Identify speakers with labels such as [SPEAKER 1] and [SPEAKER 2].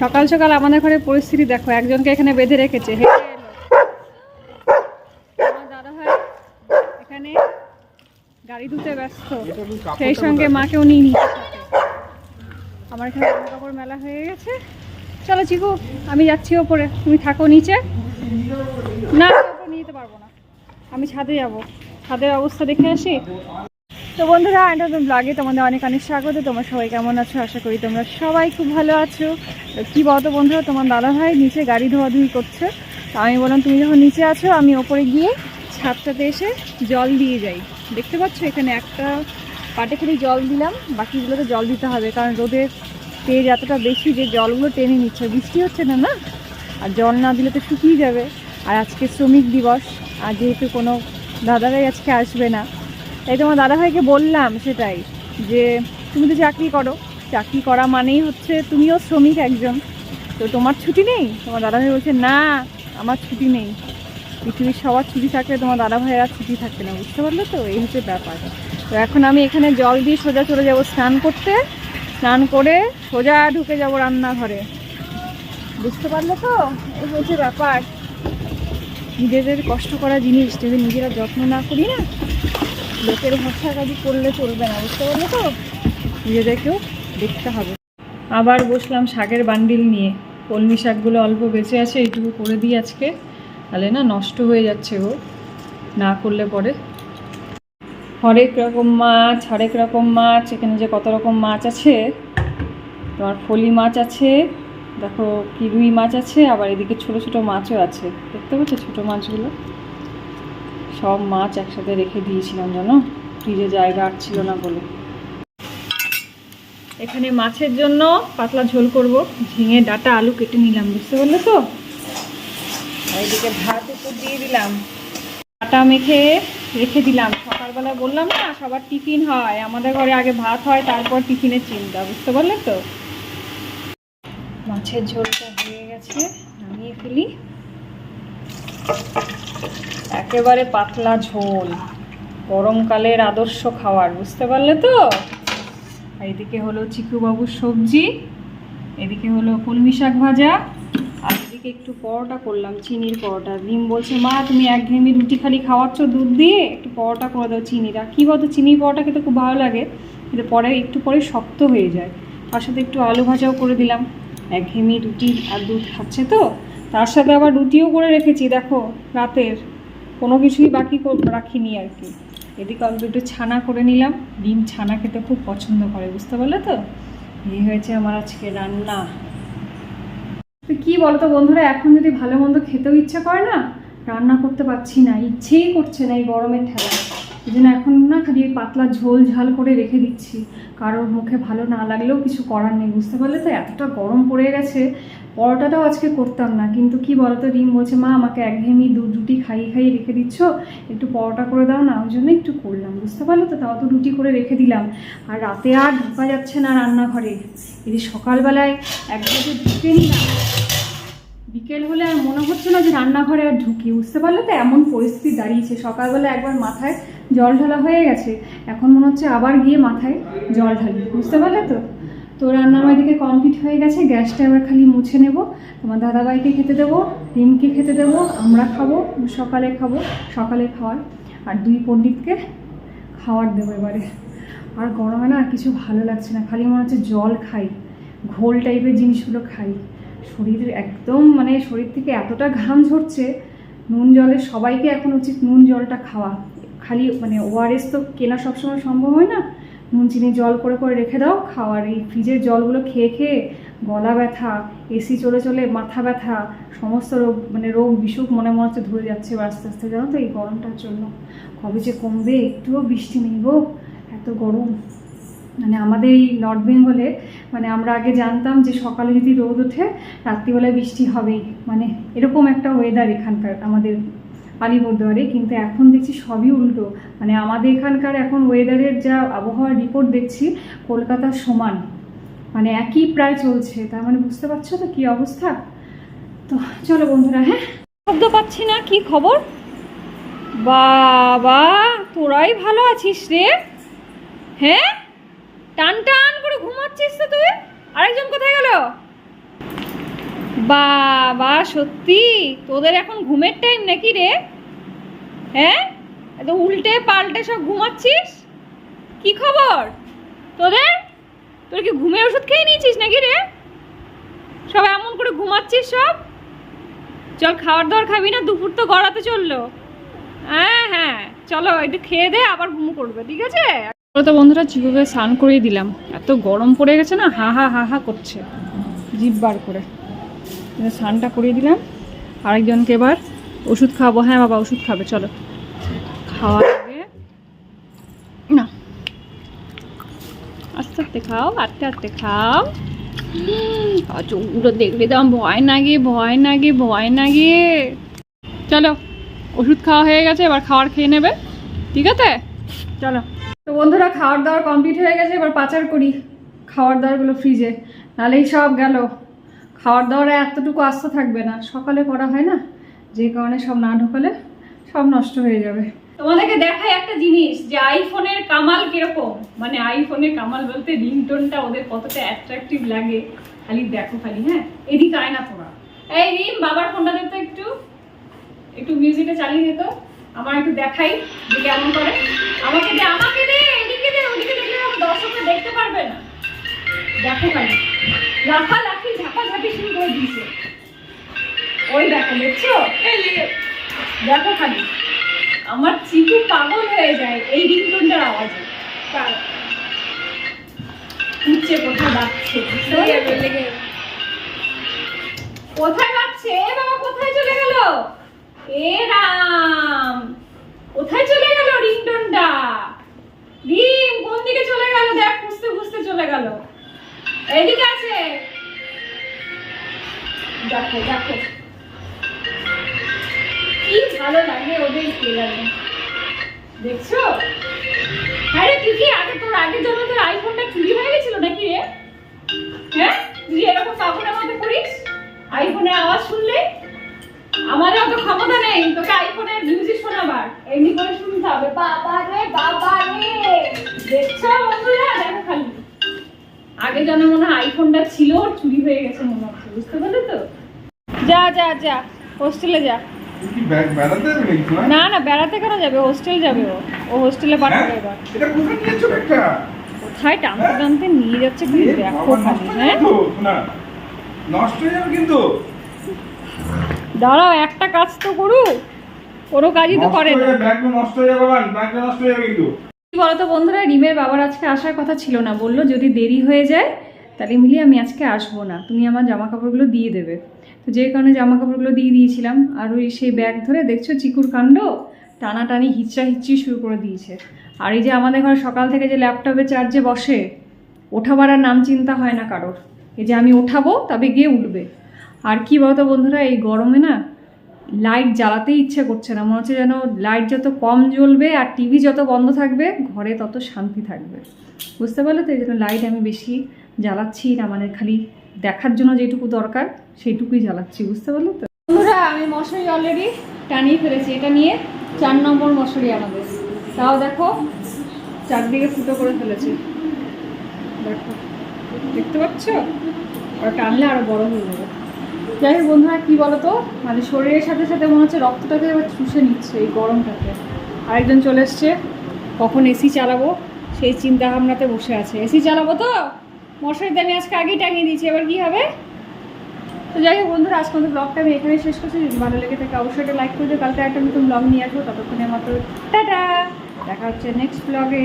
[SPEAKER 1] সকাল সকাল আমাদের ঘরে পরিস্থিতি দেখো, একজনকে এখানে বেঁধে রেখেছে এখানে গাড়ি ধুতে ব্যস্ত, সেই সঙ্গে নিয়ে আমার মেলা হয়ে গেছে। চলো চিকু, আমি যাচ্ছি ওপরে, তুমি থাকো নিচে। না পারব না। আমি ছাদে যাব। ছাদের অবস্থা দেখে আসি? তো বন্ধুরা তো ব্লগে তোমাদের অনেক অনেক স্বাগত। তোমরা সবাই কেমন আছো? আশা করি তোমরা সবাই খুব ভালো আছো। কী বলতো বন্ধুরা, তোমার দাদা ভাই নিচে গাড়ি ধোয়াধুয়ি করছে। তো আমি বললাম, তুমি যখন নিচে আছো, আমি ওপরে গিয়ে ছাদটাতে এসে জল দিয়ে যাই। দেখতে পাচ্ছ, এখানে একটা পাটে খালি জল দিলাম। বাকিগুলোতে জল দিতে হবে, কারণ রোদের তেজ এতটা বেশি যে জলগুলো টেনে নিচ্ছে। বৃষ্টি হচ্ছে না না? আর জল না দিলে তো শুকিয়ে যাবে। আর আজকে শ্রমিক দিবস, আর যেহেতু কোনো দাদারাই আজকে আসবে না তাই তোমার দাদাভাইকে বললাম সেটাই যে, তুমি তো চাকরি করো। চাকরি করা মানেই হচ্ছে তুমিও শ্রমিক একজন। তো তোমার ছুটি নেই? তোমার দাদাভাই বলছে, না, আমার ছুটি নেই। পৃথিবীর সবার ছুটি থাকলে তোমার দাদাভাইয়ের আর ছুটি থাকে না। বুঝতে পারল তো? এই হচ্ছে ব্যাপার। তো এখন আমি এখানে জল দিয়ে সোজা চলে যাব স্নান করতে। স্নান করে সোজা ঢুকে যাব রান্নাঘরে। বুঝতে পারলে তো? এই হচ্ছে ব্যাপার। নিজেদের কষ্ট করা জিনিস যদি নিজেরা যত্ন না করি না লোকের ভরসা কাজই করলে চলবে না, বুঝতে পারলে তো? নিজেদেরকেও দেখতে হবে। আবার বসলাম শাকের বান্ডিল নিয়ে। কলমি শাকগুলো অল্প বেঁচে আছে, এইটুকু করে দিই আজকে। তাহলে না নষ্ট হয়ে যাচ্ছে গো, না করলে পরে। হরেক রকম মাছ, হরেক রকম মাছ, এখানে যে কত রকম মাছ আছে। তোমার ফলি মাছ আছে, দেখো কি রুই মাছ আছে, আবার এদিকে ছোট ছোট মাছও আছে। দেখতে পাচ্ছ ছোট মাছগুলো? সব মাছ একসাথে রেখে দিয়েছিলাম জানো? ফ্রিজে জায়গা আটছিল না বলে। এখানে মাছের জন্য পাতলা ঝোল করব। ঝিঙে, ডাটা, আলু কেটে নিলাম, বুঝতে পারলে তো? আর এদিকে ভাত একটু দিয়ে দিলাম। আটা মেখে রেখে দিলাম। সকালবেলা বললাম না, সবার টিফিন হয়। আমাদের ঘরে আগে ভাত হয়, তারপর টিফিনের চিন্তা, বুঝতে পারলে তো? মাছের ঝোলটা হয়ে গেছে, নামিয়ে ফেলি। একেবারে পাতলা ঝোল, গরমকালের আদর্শ খাওয়ার বুঝতে পারলে তো? এদিকে হলো চিকুবাবুর সবজি, এদিকে হলো কলমি শাক ভাজা, আর এদিকে একটু পরোটা করলাম, চিনির পরোটা। ডিম বলছে, মা, তুমি এক ঘেমি রুটি খালি খাওয়াচ্ছ দুধ দিয়ে? একটু পরোটা করে দাও চিনিরা কী বলতো, চিনির পরোটা খেতে খুব ভালো লাগে, কিন্তু পরে, একটু পরে শক্ত হয়ে যায়। তার সাথে একটু আলু ভাজাও করে দিলাম। এক ঘেমি রুটি আর দুধ খাচ্ছে তো? তার সাথে আবার রুটিও করে রেখেছি, দেখো, রাতের। কোনো কিছুই বাকি রাখিনি আর কি। এদিকে অল্প একটু ছানা করে নিলাম। ডিম ছানা খেতে খুব পছন্দ করে, বুঝতে পারলে তো? এই হয়েছে আমার আজকে রান্না। তো কী বলতো বন্ধুরা, এখন যদি ভালো মন্দ খেতেও ইচ্ছা করে না, রান্না করতে পারছি না, ইচ্ছেই করছে না এই গরমের ঠেলায়। এই জন্য এখন না খালি পাতলা ঝোল ঝাল করে রেখে দিচ্ছি। কারোর মুখে ভালো না লাগলেও কিছু করার নেই, বুঝতে পারলে? তো এতটা গরম পড়ে গেছে, পরোটাটাও আজকে করতাম না। কিন্তু কি বলতো, রিম বলছে, মা, আমাকে একঘেয়েমি দুধ রুটি খাইয়ে খাইয়ে রেখে দিচ্ছ, একটু পরোটা করে দাও না। ওই জন্য একটু করলাম, বুঝতে পারলে তো? তাও তো রুটি করে রেখে দিলাম। আর রাতে আর ঢোকা যাচ্ছে না রান্নাঘরে। এই যে সকালবেলায় একবারে ঢুকে নিলাম। বিকেল হলে আর মনে হচ্ছে না যে রান্নাঘরে আর ঢুকি, বুঝতে পারলে? তো এমন পরিস্থিতি দাঁড়িয়েছে। সকালবেলা একবার মাথায় জল ঢালা হয়ে গেছে। এখন মনে হচ্ছে আবার গিয়ে মাথায় জল ঢালি। বুঝতে পারলে তো? তো রান্না আমার দিকে কমপ্লিট হয়ে গেছে। গ্যাসটা এবার খালি মুছে নেব। তোমার দাদাভাইকে খেতে দেবো, রিমকে খেতে দেবো, আমরা খাব, সকালে খাব, সকালে খাওয়ার। আর দুই পণ্ডিতকে খাওয়ার দেবো এবারে। আর গরমে না কিছু ভালো লাগছে না। খালি মনে হচ্ছে জল খাই। ঘোল টাইপের জিনিসগুলো খাই। শরীর একদম মানে শরীর থেকে এতটা ঘাম ঝরছে, নুন জলে সবাইকে এখন উচিত নুন জলটা খাওয়া। খালি মানে ওআরএস তো কেনা সবসময় সম্ভব হয় না। নুন চিনি জল করে করে রেখে দাও, খাওয়ার এই ফ্রিজের জলগুলো খেয়ে খেয়ে গলা ব্যথা এসি চলে চলে মাথা ব্যথা, সমস্ত রোগ মানে রোগ বিসুখ মনে মনে হচ্ছে ধরে যাচ্ছে আস্তে আস্তে। জানো তো এই গরমটার জন্য। কবে যে কমবে, একটুও বৃষ্টি নেই গো, এত গরম। মানে আমাদের এই নর্থ বেঙ্গলে মানে আমরা আগে জানতাম যে সকালে যদি রোদ ওঠে, রাত্রিবেলায় বৃষ্টি হবেই। মানে এরকম একটা ওয়েদার এখানকার, আমাদের আলিপুরদুয়ারে, কিন্তু এখন দেখছি সবই উল্টো। মানে আমাদের এখানকার এখন ওয়েদারের যা আবহাওয়ার রিপোর্ট দেখছি, কলকাতার সমান। মানে একই প্রায় চলছে। তার মানে বুঝতে পারছ তো কী অবস্থা? তো চলো বন্ধুরা হ্যাঁ? শব্দ পাচ্ছি না, কি খবর? বাবা, তোরাই ভালো আছিস রে। হ্যাঁ? টান টান করে ঘুমাচ্ছিস তো তুই। আরেকজন কোথায় গেল? বাবা, সত্যি? তোদের এখন ঘুমের টাইম নাকি রে? হ্যাঁ? এত উল্টে পাল্টে সব ঘুমাচ্ছিস? কি খবর? তোদের? তোর কি ঘুমের ওষুধ খেয়ে নিয়েছিস নাকি রে? সব এমন করে ঘুমাচ্ছিস সব? চল খাবার দাবার খাবি না, দুপুর তো গড়াতে চলল। হ্যাঁ হ্যাঁ চলো একটু খেয়ে দে, আবার ঘুম করবে, ঠিক আছে? তো বন্ধুরা চিকুকে স্নান করিয়ে দিলাম। এত গরম পড়ে গেছে না, হা হা হা হা করছে। জিভ বার করে। স্নানটা করিয়ে দিলাম। আরেকজনকে এবার ওষুধ খাব। হ্যাঁ বাবা, ওষুধ খাবে, চলো। খাওয়ার আগে না। আস্তে আস্তে খাও, আস্তে আস্তে খাও। চোখগুলো দেখলে আমার ভয় লাগে ভয় লাগে ভয় লাগে। চলো, ওষুধ খাওয়া হয়ে গেছে, এবার খাবার খেয়ে নেবে। ঠিক আছে? চলো। তো বন্ধুরা, খাওয়ার দাওয়ার কমপ্লিট হয়ে গেছে, এবার পাচার করি। খাওয়ার দাওয়ারগুলো ফ্রিজে নাহলেই সব গেল। খাওয়ার দাওয়ারে এতটুকু আস্ত থাকবে না। সকালে করা হয় না? যে কারণে সব না ঢোকালে সব নষ্ট হয়ে যাবে। তোমাদেরকে দেখাই একটা জিনিস যে আইফোনের কামাল কীরকম? মানে আইফোনের কামাল বলতে রিংটোনটা ওদের কতটা অ্যাট্রাকটিভ লাগে, খালি দেখো খালি হ্যাঁ? এদিকে আয় না তোরা। এই রিম, বাবার ফোনটা দেখতো একটু। একটু মিউজিকটা চালিয়ে দিত আমার একটু দেখাই যে কেমন করে। আমাকে দে আমাকে দে, এদিকে দে, ওদিকে দেখলে আমার দর্শকরা দেখতে পারবে না। দেখো খালি। লাফা লাফি ঝাপা ঝাপি শুরু করে দিয়েছে। ওই দেখো দেখছ? দেখো খালি। আমার চিকু পাগল হয়ে যায় এই রিংটোনটার আওয়াজে। উঠছে কোথায় ডাকছে কোথায় ডাকছে এ বাবা কোথায় চলে গেল? এ রাম। কোথায় চলে গেল রিংটোনটা? রিম কোন দিকে চলে গেল? দেখ খুঁজতে খুঁজতে চলে গেল। এইদিকে আছে। দেখো দেখো। ভালো লাগে, ওদের খেলানো দেখছ? হ্যাঁ রে তুই কি আগে তোর আগের জন্য তোর আইফোনটা চুরি হয়ে গেছিল নাকি রে? হ্যাঁ? তুই এরকম কাপড়ের মধ্যে করিস? আইফোনের আওয়াজ শুনলে? আমাদের অত ক্ষমতা নেই, তোকে আইফোনের মিউজিক শোনাবার। এমনি করে শুনতে হবে। বাবা রে বাবা রে! দেখছ বন্ধুরা? দেখো খালি। আগে যেন মনে হয় আইফোনটা ছিল চুরি হয়ে গেছে মনে হচ্ছে, বুঝতে পারলে তো যা যা যা হোস্টেলে যা। না না বেড়াতে কেন যাবে? হোস্টেল যাবে ও। ও হোস্টেলে পাঠাবে
[SPEAKER 2] হ্যাঁ?
[SPEAKER 1] এবার
[SPEAKER 2] কোথায় ব্যাগটা?
[SPEAKER 1] কোথায়? টানতে টানতে নিয়ে যাচ্ছে তুমি দেখো খালি
[SPEAKER 2] নষ্ট হয়ে
[SPEAKER 1] হ্যাঁ।
[SPEAKER 2] নষ্ট হয়ে যাবে কিন্তু।
[SPEAKER 1] দাঁড়াও একটা কাজ তো করুক। কোনো কাজই তো করে না।
[SPEAKER 2] নষ্ট হয়ে যাবে ব্যাগটা নষ্ট হয়ে যাবে কিন্তু।
[SPEAKER 1] কি বলতো বন্ধুরা রিমের বাবার আজকে আসার কথা ছিল না। বলল যদি দেরি হয়ে যায় তাহলে মিলি, আমি আজকে আসব না। তুমি আমার জামা কাপড়গুলো দিয়ে দেবে। তো যে কারণে জামা কাপড়গুলো দিয়ে দিয়েছিলাম। আর ওই সেই ব্যাগ ধরে দেখছ চিকুর কাণ্ড? টানাটানি হিচড়া হিচড়ি শুরু করে দিয়েছে। আর এই যে আমাদের ঘরে সকাল থেকে যে ল্যাপটপে চার্জে বসে, ওঠাবার আর নাম চিন্তা হয় না কারোর। এই যে আমি ওঠাবো, তবে গিয়ে উঠবে। আর কি বলতো বন্ধুরা, এই গরমে না লাইট জ্বালাতেই ইচ্ছে করছে না। মনে হচ্ছে যেন লাইট যত কম জ্বলবে আর টিভি যত বন্ধ থাকবে, ঘরে তত শান্তি থাকবে। বুঝতে পারলে তো এই জন্য লাইট আমি বেশি জ্বালাচ্ছি না মানে খালি দেখার জন্য যেটুকু দরকার, সেইটুকুই জ্বালাচ্ছি, বুঝতে পারলে তো? বন্ধুরা, আমি মশারি অলরেডি টানিয়ে ফেলেছি, এটা নিয়ে চার নম্বর মশারি আমাদের। তাও দেখো, চারদিকে ফুটো করে ফেলেছে। দেখো, দেখতে পাচ্ছ? আর টানলে আরও বড় হয়ে যাবে। যাই হোক বন্ধুরা, কী বলতো? মানে শরীরের সাথে সাথে মনে হচ্ছে রক্তটাকে এবার চুষে নিচ্ছে এই গরমটাকে আরেকজন চলে এসছে, কখন এসি চালাবো? সেই চিন্তা ভাবনাতে বসে আছে। এসি চালাবো তো? মশারিতে দানি আজকে আগেই টাঙিয়ে দিয়েছি, এবার কি হবে? তো যাই হোক বন্ধুরা, আজকে আমাদের ব্লগটা আমি এখানে শেষ করছি। যদি ভালো লেগে থাকে অবশ্যই একটা লাইক করে দিও। কালকে একটা নতুন ব্লগ নিয়ে আসব। ততক্ষণে আমার তো টাটা! দেখা হচ্ছে নেক্সট ব্লগে